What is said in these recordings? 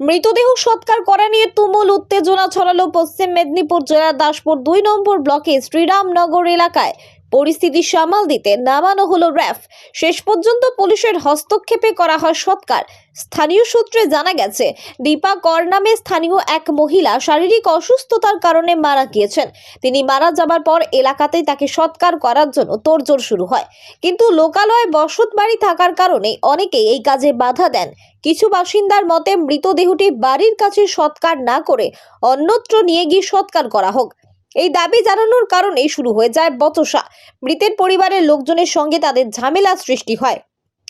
মৃতদেহ সৎকার করা নিয়ে তুমুল উত্তেজনা ছড়ালো পশ্চিম মেদিনীপুর জেলার দাসপুর দুই নম্বর ব্লকে শ্রীরামনগর এলাকায়। পরিস্থিতি সামাল দিতে নামানো হলো র্যাফ। শেষ পর্যন্ত পুলিশের হস্তক্ষেপে করা হয় সৎকার। স্থানীয় সূত্রে জানা গেছে, দীপা কর নামে স্থানীয় এক মহিলা শারীরিক অসুস্থতার কারণে মারা গিয়েছেন। তিনি মারা যাবার পর এলাকাতেই তাকে সৎকার করার জন্য তোড়জোড় শুরু হয়। কিন্তু লোকালয়ে বসত বাড়ি থাকার কারণে অনেকেই এই কাজে বাধা দেন। কিছু বাসিন্দার মতে, মৃতদেহটি বাড়ির কাছে সৎকার না করে অন্যত্র নিয়ে গিয়ে সৎকার করা হোক। এই দাবি জানানোর কারণেই শুরু হয়ে যায় বচসা। মৃতের পরিবারের লোকজনের সঙ্গে তাদের ঝামেলা সৃষ্টি হয়।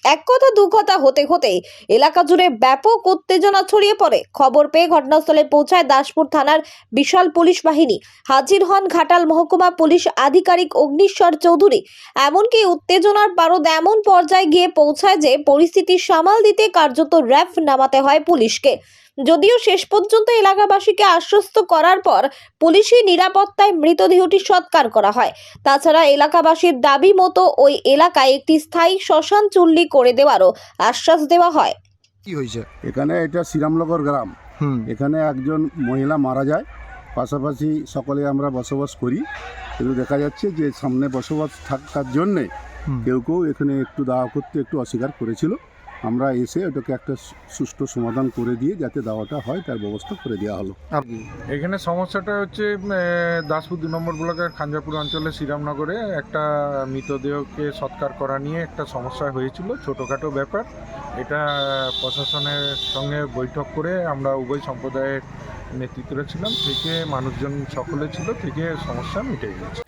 এক কথা, দু কথা হতে হতে এলাকা জুড়ে ব্যাপক উত্তেজনা ছড়িয়ে পড়ে। খবর পেয়ে ঘটনাস্থলে পৌঁছায় দাসপুর থানার বিশাল পুলিশ বাহিনী। হাজির হন ঘাটাল মহকুমা পুলিশ আধিকারিক অগ্নিশ্বর চৌধুরী। এমনকি উত্তেজনার পারদ এমন পর্যায়ে গিয়ে পৌঁছায় যে পরিস্থিতি সামাল দিতে কার্যত র্যাফ নামাতে হয় পুলিশকে। যদিও শেষ পর্যন্ত এলাকাবাসীকে আশ্বস্ত করার পর পুলিশি নিরাপত্তায় মৃতদেহটি সৎকার করা হয়। তাছাড়া এলাকাবাসীর দাবি মতো ওই এলাকায় একটি স্থায়ী শ্মশান চুল্লি করে দেওয়ারও আশ্বাস দেওয়া হয়। কি হয়েছে? এখানে এটা শ্রীরামনগর গ্রাম। হুম। এখানে একজন মহিলা মারা যায়। পাশাপাশি সকলে আমরা বসবাস করি। কিন্তু দেখা যাচ্ছে যে সামনে বসবাস থাকার জন্যে কেউ কেউ এখানে একটু দাওয়া করতে একটু অস্বীকার করেছিল। আমরা এসে ওটাকে একটা সুষ্ঠু সমাধান করে দিয়ে যাতে দাওয়াটা হয় তার ব্যবস্থা করে দেওয়া হলো। এখানে সমস্যাটা হচ্ছে দাসপুর দু নম্বর ব্লকের খাঞ্জাপুর অঞ্চলে শ্রীরামনগরে একটা মৃতদেহকে সৎকার করা নিয়ে একটা সমস্যা হয়েছিল ছোটোখাটো ব্যাপার। এটা প্রশাসনের সঙ্গে বৈঠক করে আমরা উভয় সম্প্রদায়ের নেতৃত্বে ছিলাম থেকে মানুষজন সকলে ছিল থেকে সমস্যা মিটে গেছে